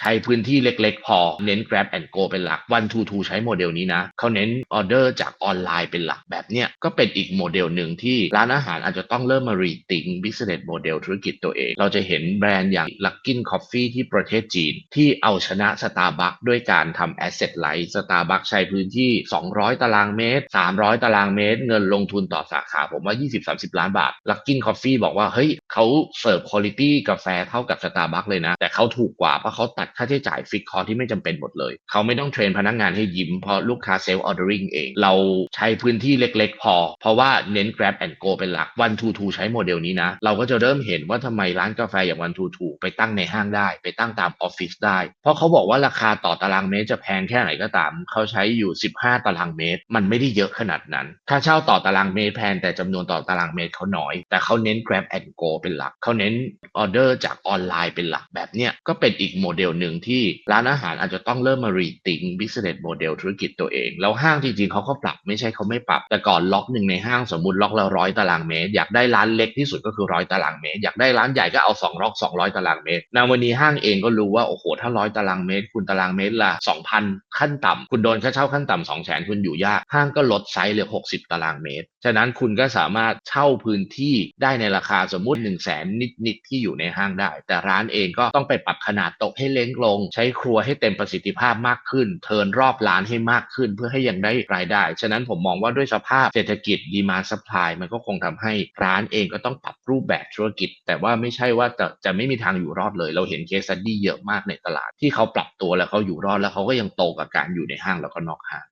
ใช้พื้นที่เล็กๆ พอ เน้น grab and go เป็นหลัก one to two ใช้โมเดลนี้นะเขาเน้นออเดอร์จากออนไลน์เป็นหลักแบบเนี้ยก็เป็นอีกโมเดลหนึ่งที่ร้านอาหารอาจจะต้องเริ่มมา rethink business model ธุรกิจตัวเอง เราจะเห็นแบรนด์อย่าง Luckin Coffee ที่ประเทศจีน ที่เอาชนะ Starbucks ด้วยการทำ asset light Starbucks ใช้พื้นที่ 200 ตารางเมตร 300 ตารางเมตร เงินลงทุนต่อสาขาผมว่า 20-30 ล้านบาท Luckin Coffee บอกว่าเฮ้ยเขาเสิร์ฟคุณภาพกาแฟเท่ากับ Starbucks เลยนะ แต่เขาถูกกว่าเพราะเขาตัดค่าใช้จ่ายฟิกคอที่ไม่จำเป็นหมดเลย เขาไม่ต้องเทรนพนักงานให้ยิ้มเพราะลูกค้าเซลล์ออเดอริงเอง เราใช้พื้นที่เล็กๆ พอ เพราะว่าเน้น grab and go เป็นหลัก one to two ใช้โมเดลนี้นะ เราก็จะเริ่มเห็นว่าทำไมร้านกาแฟอย่าง one to two ไปตั้งในห้างได้ ไปตั้งตามออฟฟิศได้ เพราะเขาบอกว่าราคาต่อตารางเมตรจะแพงแค่ไหนก็ตาม เขาใช้อยู่ 15 ตารางเมตร มันไม่ได้เยอะขนาดนั้น ค่าเช่าต่อตารางเมตรแพงแต่จำนวนต่อตารางเมตรเขาน้อย แต่เขาเน้น grab and go เป็นหลัก เขาเน้นออเดอร์จากออนไลน์เป็นหลักแบบเนี้ยก็เป็นอีกโมเดลหนึ่งที่ร้านอาหารอาจจะต้องเริ่มมา rethink business model ธุรกิจตัวเอง แล้วห้างจริงๆเขาก็ปรับไม่ใช่เขาไม่ปรับ แต่ก่อนล็อกหนึ่งในห้างสมมติล็อกละร้อยตารางเมตร อยากได้ร้านเล็กที่สุดก็คือร้อยตารางเมตร อยากได้ร้านใหญ่ก็เอาสองล็อกสองร้อยตารางเมตรนาวันนี้ห้างเองก็รู้ว่าโอ้โหถ้าร้อยตารางเมตร คุณตารางเมตรละสองพันขั้นต่ำคุณโดนค่าเช่าขั้นต่ำสองแสนคุณอยู่ยากห้างก็ลดไซส์เหลือหกสิบตารางเมตร ฉะนั้นคุณก็สามารถเช่าพื้นที่ได้ในราคาสมมติ1นึ่งแสนนิดๆที่อยู่ในห้างได้ แต่ร้านเองก็ต้องไปปรับขนาดโต๊ะให้เล็กลง ใช้ครัวให้เต็มประสิทธิภาพมากขึ้น เทินรอบร้านให้มากขึ้น เพื่อให้ยังได้รายได้ ฉะนั้นผมมองว่าด้วยสภาพเศรษฐกิจดีมาซัพพลายมันก็คงทำให้ร้านเองก็ต้องปรับรูปแบบธุรกิจ แต่ว่าไม่ใช่ว่าจะจะไม่มีทางอยู่รอดเลย เราเห็นเคสดี้เยอะมากในตลาด ที่เขาปรับตัวแล้วเขาอยู่รอดแล้วเขาก็ยังโตกับการอยู่ในห้างแล้วก็นอกห้าง